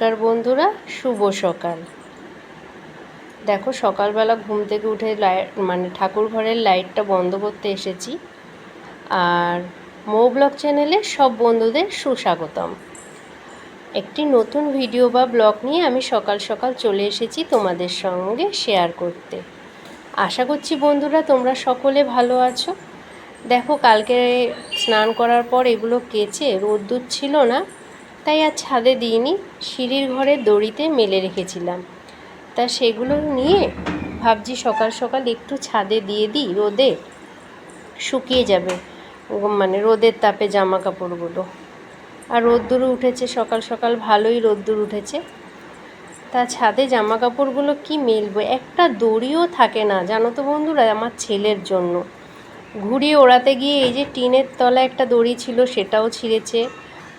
নমস্কার বন্ধুরা, শুভ সকাল। দেখো, সকালবেলা ঘুম থেকে উঠে লাইট মানে ঠাকুর ঘরের লাইটটা বন্ধ করতে এসেছি। আর মৌ ব্লগ চ্যানেলে সব বন্ধুদের সুস্বাগতম। একটি নতুন ভিডিও বা ব্লগ নিয়ে আমি সকাল সকাল চলে এসেছি তোমাদের সঙ্গে শেয়ার করতে। আশা করছি বন্ধুরা, তোমরা সকলে ভালো আছো। দেখো, কালকে স্নান করার পর এগুলো কেচে, রোদ্দুর ছিল না। তাই আর ছাদে দিইনি, সিঁড়ির ঘরে দড়িতে মেলে রেখেছিলাম। তা সেগুলো নিয়ে ভাবছি সকাল সকাল একটু ছাদে দিয়ে দিই, রোদে শুকিয়ে যাবে মানে রোদের তাপে জামা কাপড়গুলো আর রোদ্দুর উঠেছে, সকাল সকাল ভালোই রোদ্দুর উঠেছে। তা ছাদে জামা কাপড়গুলো কি মেলবো? একটা দড়িও থাকে না, জানো তো বন্ধুরা, আমার ছেলের জন্য। ঘুরিয়ে ওড়াতে গিয়ে এই যে টিনের তলা একটা দড়ি ছিল, সেটাও ছিঁড়েছে।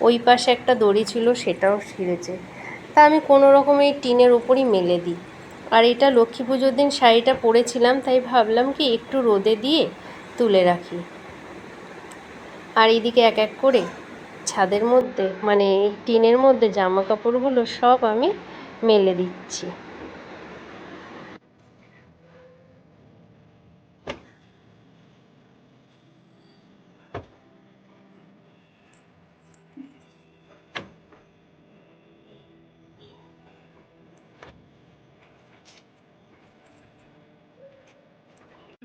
ওই পাশে একটা দড়ি ছিল, সেটাও ছিঁড়েছে। তা আমি কোনো রকম এই টিনের উপরই মেলে দিই। আর এটা লক্ষ্মী পুজোর দিন শাড়িটা পরেছিলাম, তাই ভাবলাম কি একটু রোদে দিয়ে তুলে রাখি। আর এদিকে এক এক করে ছাদের মধ্যে মানে টিনের মধ্যে জামা কাপড়গুলো সব আমি মেলে দিচ্ছি।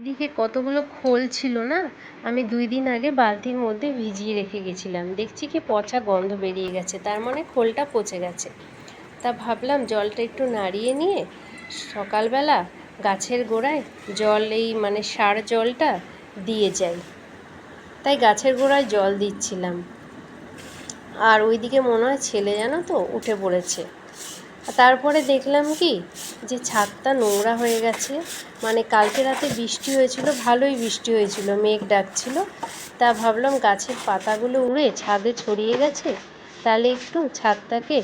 এদিকে কতগুলো খোল ছিল না, আমি দুই দিন আগে বালতির মধ্যে ভিজিয়ে রেখে গেছিলাম। দেখছি কি পচা গন্ধ বেরিয়ে গেছে, তার মানে খোলটা পচে গেছে। তা ভাবলাম জলটা একটু নাড়িয়ে নিয়ে সকালবেলা গাছের গোড়ায় জল, এই মানে সার জলটা দিয়ে যাই। তাই গাছের গোড়ায় জল দিচ্ছিলাম। আর ওইদিকে মনে হয় ছেলে জানো তো, উঠে পড়েছে। তারপরে দেখলাম কি, যে ছাদটা নোংরা হয়ে গেছে। মানে কালকে রাতে বৃষ্টি হয়েছিল, ভালোই বৃষ্টি হয়েছিল, মেঘ ডাকছিল। তা ভাবলাম গাছের পাতাগুলো উড়ে ছাদে ছড়িয়ে গেছে, তাহলে একটু ছাদটাকে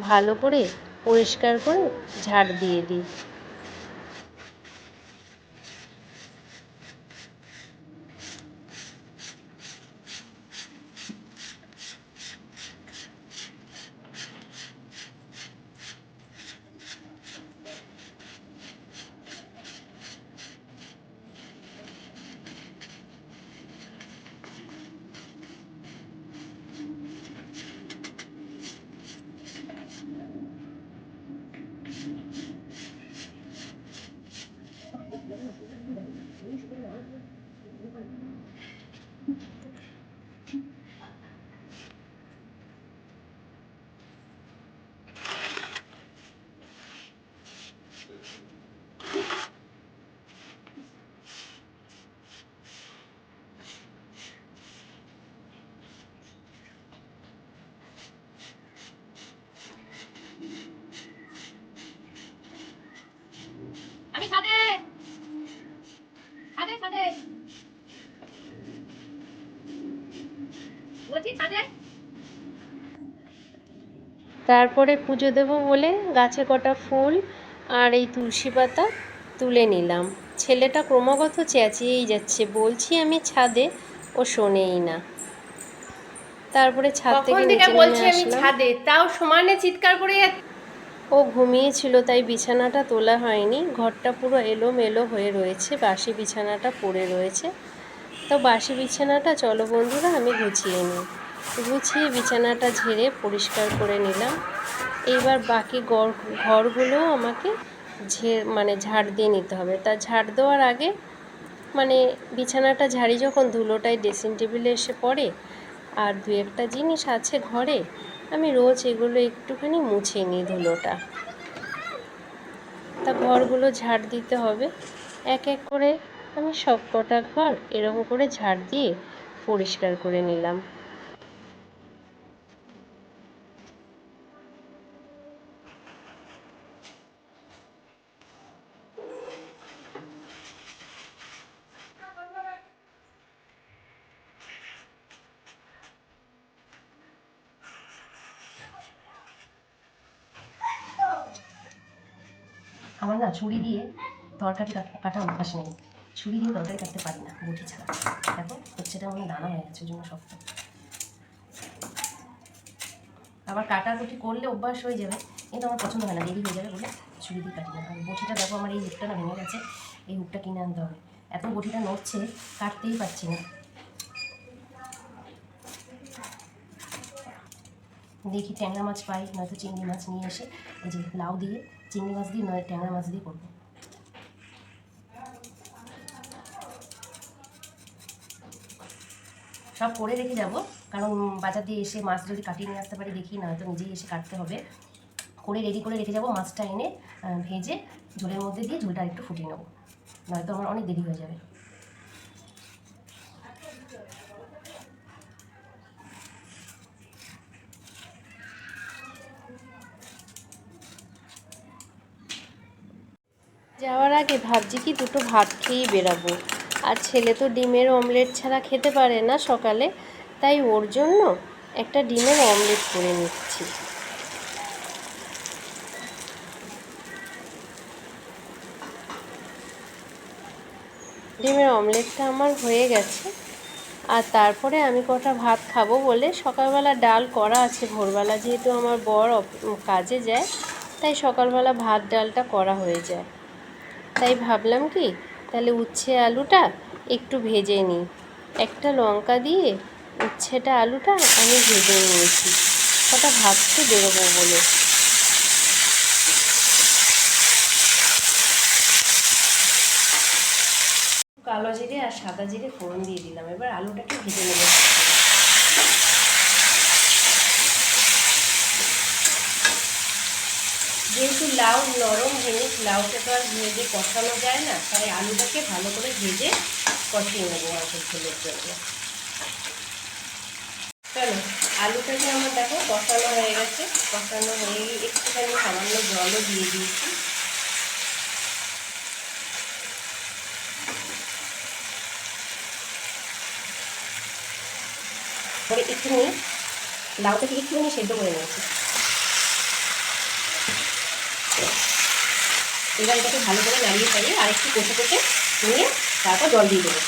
ভালো করে পরিষ্কার করে ঝাড় দিয়ে দিই। তারপরে পুজো দেবো বলে গাছে কটা ফুল আর এই তুলসী পাতা তুলে নিলাম। ছেলেটা ক্রমাগত চেঁচিয়েই যাচ্ছে। বলছি আমি ছাদে ও শোনেই না। তারপরে ছাদ থেকে নিচে নেমে বলছি আমি আসলাম। ছাদে? তাও সমানে চিৎকার করে যাচ্ছে। ও ঘুমিয়েছিল, তাই বিছানাটা তোলা হয়নি। ঘরটা পুরো এলোমেলো হয়ে রয়েছে, বাসি বিছানাটা পড়ে রয়েছে। তো বাসি বিছানাটা, চলো বন্ধুরা, আমি গুছিয়ে নিই। গুছিয়ে বিছানাটা ঝেড়ে পরিষ্কার করে নিলাম। এইবার বাকি ঘর ঘরগুলোও আমাকে ঝে মানে ঝাড় দিয়ে নিতে হবে। তা ঝাড় দেওয়ার আগে মানে বিছানাটা ঝাড়ি যখন ধুলোটাই ড্রেসিং টেবিলে এসে পড়ে, আর দু একটা জিনিস আছে ঘরে আমি রোজ এগুলো একটুখানি মুছে নিই ধুলোটা। তা ঘরগুলো ঝাড় দিতে হবে। এক এক করে আমি সব কটা ঘর এরকম করে ঝাড় দিয়ে পরিষ্কার করে নিলাম। আমার না ছুরি দিয়ে তরকারি কাটা অভ্যাস নেই। ছুরি দিয়ে তরকারি কাটতে পারি না, বটি ছাড়া। দেখো, হচ্ছেটা আমার দানা হয়ে গেছে, ওই জন্য শক্ত। আবার কাটা কাটাকুটি করলে অভ্যাস হয়ে যাবে, কিন্তু আমার পছন্দ হয় না, দেরি হয়ে যাবে বলে ছুরি দিয়ে কাটি না। আর বটিটা দেখো, আমার এই হুকটা না ভেঙে গেছে, এই হুকটা কিনে আনতে হবে। এত বটিটা নড়ছে, কাটতেই পারছি না। দেখি ট্যাংরা মাছ পাই, নয়তো চিংড়ি মাছ নিয়ে এসে এই যে লাউ দিয়ে চিংড়ি মাছ দিয়ে নয়, ট্যাংরা মাছ দিয়ে করব। সব করে রেখে যাব, কারণ বাজার দিয়ে এসে মাছ যদি কাটিয়ে নিয়ে আসতে পারি, দেখি না তো নিজেই এসে কাটতে হবে। করে রেডি করে রেখে যাব, মাছটা এনে ভেজে ঝোলের মধ্যে দিয়ে ঝোলটা একটু ফুটিয়ে নেব। নয়তো আমার অনেক দেরি হয়ে যাবে। আগে ভাবছি কি দুটো ভাত খেয়েই বেরাবো। আর ছেলে তো ডিমের অমলেট ছাড়া খেতে পারে না সকালে, তাই ওর জন্য একটা ডিমের অমলেট করে নিচ্ছি। ডিমের অমলেটটা আমার হয়ে গেছে, আর তারপরে আমি কটা ভাত খাব বলে সকালবেলা ডাল করা আছে ভোরবেলা, যেহেতু আমার বর কাজে যায়, তাই সকালবেলা ভাত ডালটা করা হয়ে যায়। তাই ভাবলাম কি, তাহলে উচ্ছে আলুটা একটু ভেজে নিই। একটা লঙ্কা দিয়ে উচ্ছেটা আলুটা আমি ভেজে নিয়েছি। ওটা ভাবতে বেরোবো বলে। কালো জিরে আর সাদা জিরে ফোড়ন দিয়ে দিলাম। এবার আলুটাকে ভেজে নেব। যেহেতু লাউ নরম জিনিস লাউকে তো আর ভেজে কষানো যায় না, তাই আলুটাকে ভালো করে ভেজে কষিয়ে নেব মাছের ঝোলের জন্য। চলো, আলুটাকে আমার দেখো কষানো হয়ে গেছে। কষানো হয়ে একটুখানি সামান্য জলও দিয়ে দিয়েছি। একটুখানি, লাউটাকে একটুখানি সেদ্ধ করে নিয়েছি। এবার এটাকে ভালো করে নাড়িয়ে চাড়িয়ে আর একটু কষে কষে নিয়ে তারপর জল দিয়ে দেবো।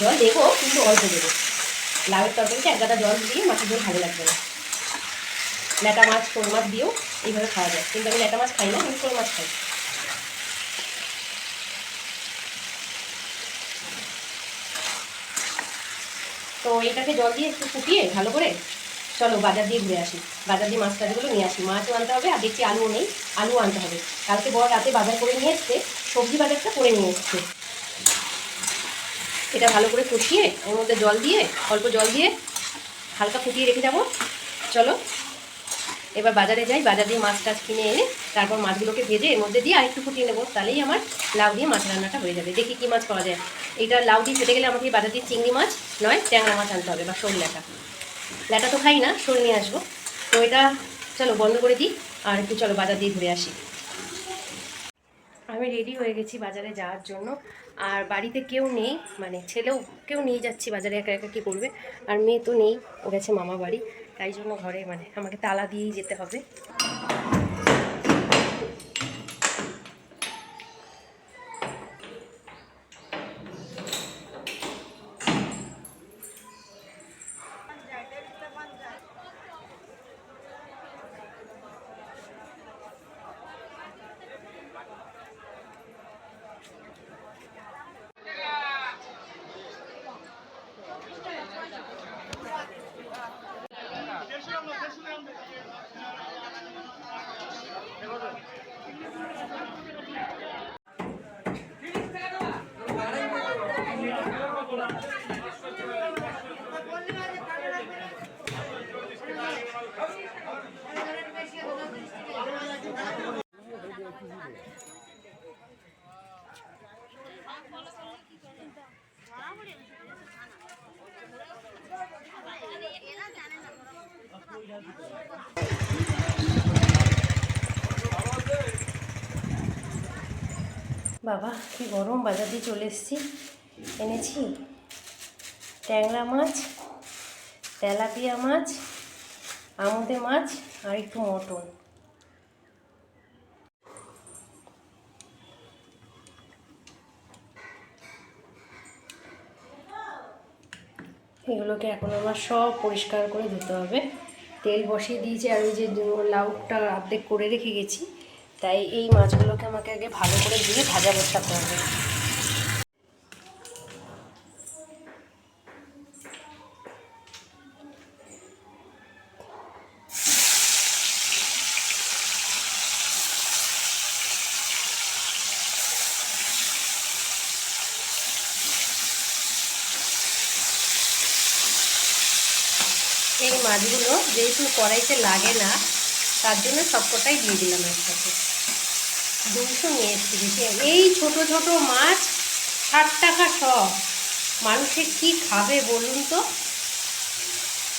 জল দেবো, কিন্তু অল্প দেবো। লাউয়ের তরকারিতে এক গাদা জল দিয়ে মাছের ঝোল ভালো লাগবে না। ল্যাটা মাছ, শোল মাছ দিয়েও এইভাবে খাওয়া যায়। কিন্তু আমি ল্যাটা মাছ খাই না, আমি শোল মাছ খাই। তো এটাকে জল দিয়ে একটু ফুটিয়ে ভালো করে চলো বাজার দিয়ে ঘুরে আসি। বাজার দিয়ে মাছ টাছগুলো নিয়ে আসি। মাছও আনতে হবে আর দেখছি আলুও নেই আলু আনতে হবে। কালকে বড় রাতে বাজার করে নিয়ে এসছে, সবজি বাজারটা করে নিয়ে এসছে। এটা ভালো করে কষিয়ে, ওর মধ্যে জল দিয়ে, অল্প জল দিয়ে হালকা ফুটিয়ে রেখে যাব। চলো, এবার বাজারে যাই, বাজার দিয়ে মাছ টাছ কিনে এনে তারপর মাছগুলোকে ভেজে এর মধ্যে দিয়ে আরেকটু ফুটিয়ে নেব। তাহলেই আমার লাউ দিয়ে মাছ রান্নাটা হয়ে যাবে। দেখি কী মাছ পাওয়া যায়। এইটা লাউ দিয়ে খেতে গেলে আমাকে বাজার দিয়ে চিংড়ি মাছ নয়, ট্যাংরা মাছ আনতে হবে বা ল্যাটা ল্যাটা তো খাই না শোল নিয়ে আসব। তো এটা চলো বন্ধ করে দিই, আর একটু চলো বাজার দিয়ে ঘুরে আসি। আমি রেডি হয়ে গেছি বাজারে যাওয়ার জন্য। আর বাড়িতে কেউ নেই মানে ছেলেও কেউ নিয়ে যাচ্ছি বাজারে, একা একা কী করবে? আর মেয়ে তো নেই, ও গেছে মামা বাড়ি। তাই জন্য ঘরে মানে আমাকে তালা দিয়েই যেতে হবে। বাবা, কি গরম, বাজার দিয়ে চলে এসেছি। এনেছি ট্যাংরা মাছ, তেলাপিয়া মাছ, আমুদে মাছ আর একটু মটন। এগুলোকে এখন আমার সব পরিষ্কার করে ধুতে হবে। তেল বসিয়ে দিয়েছি আর ওই যে লাউটা অর্ধেক করে রেখে গেছি। তাই এই মাছগুলোকে আমাকে আগে ভালো করে দিয়ে ভাজা বসাতে হবে। মাছগুলো যেহেতু কড়াইতে লাগে না, তার জন্য সবকটাই দিয়ে দিলাম একসাথে। দুশো নিয়ে এসছি এই ছোট ছোট মাছ, ষাট টাকা সব। মানুষে কি খাবে বলুন তো?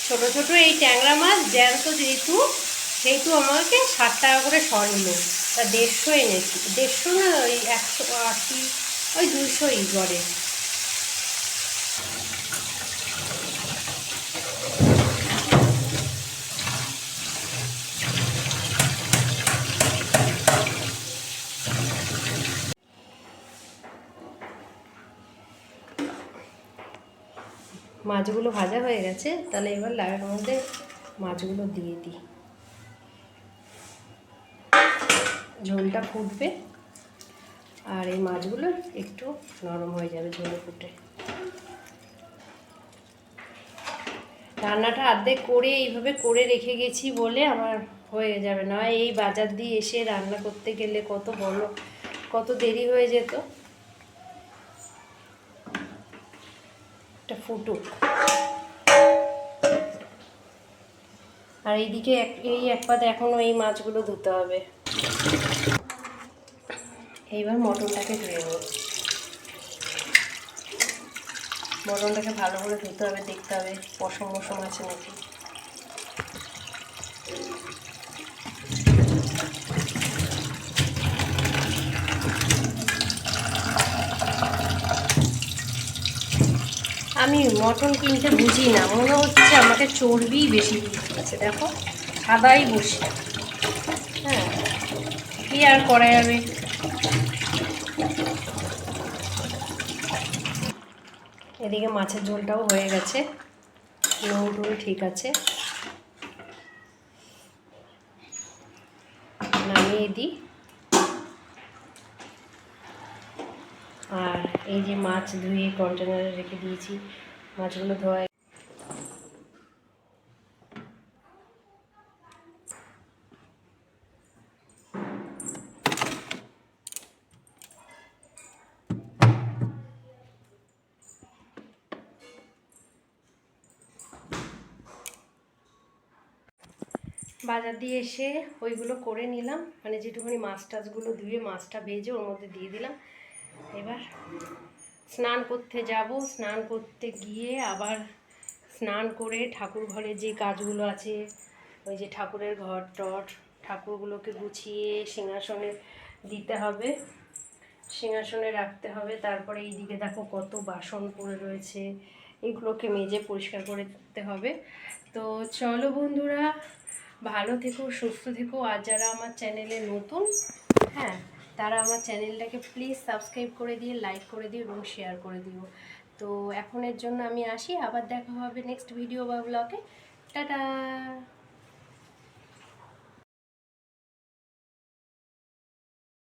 ছোট ছোট এই ট্যাংরা মাছ, জ্যান্ত যেহেতু, সেহেতু আমাকে ষাট টাকা করে নিল। তা দেড়শো এনেছি। দেড়শো না, ওই একশো আশি, ওই দুশোই গড়ে। মাছগুলো ভাজা হয়ে গেছে, তাহলে এবার লাউয়ের মধ্যে মাছগুলো দিয়ে দিই। ঝোলটা ফুটবে, আর এই মাছগুলো একটু নরম হয়ে যাবে ঝোলে ফুটে। রান্নাটা অর্ধেক করে এইভাবে করে রেখে গেছি বলে আমার হয়ে যাবে না। এই বাজার দিয়ে এসে রান্না করতে গেলে কত বড়, কত দেরি হয়ে যেত। একটা ফুটুক আর এইদিকে এই এক পাতে এখনও এই মাছগুলো ধুতে হবে। এইবার মটনটাকে ধুয়ে নেব। মটনটাকে ভালো করে ধুতে হবে, দেখতে হবে পশম মশম আছে নাকি। আমি মটন কিনতে বুঝি না, মনে হচ্ছে আমাকে চর্বিই বেশি দিয়েছে দেখো, সাদাই বসে। হ্যাঁ কি আর করা যাবে? এদিকে মাছের ঝোলটাও হয়ে গেছে। নুন ঠিক আছে। নামিয়ে দিই। আর এই যে মাছ ধুয়ে কন্টেনারে রেখে দিয়েছি, মাছগুলো ধোয়া বাজার দিয়ে এসে ওইগুলো করে নিলাম মানে যেটুকুনি মাছ টাছগুলো ধুয়ে মাছটা ভেজে ওর মধ্যে দিয়ে দিলাম। এবার স্নান করতে যাব। স্নান করতে গিয়ে আবার স্নান করে ঠাকুর ঘরে যে কাজগুলো আছে, ওই যে ঠাকুরের ঘর টট ঠাকুরগুলোকে গুছিয়ে সিংহাসনে দিতে হবে। সিংহাসনে রাখতে হবে। তারপরে এই দিকে দেখো কত বাসন পড়ে রয়েছে। এগুলোকে মেজে পরিষ্কার করে দিতে হবে। তো চলো বন্ধুরা, ভালো থেকো, সুস্থ থেকো। আর যারা আমার চ্যানেলে নতুন হ্যাঁ তারা আমার চ্যানেলটাকে প্লিজ সাবস্ক্রাইব করে দিয়ে লাইক করে দিও এবং শেয়ার করে দিও। তো এখনের জন্য আমি আসি, আবার দেখা হবে নেক্সট ভিডিও বা ব্লগে টাটা!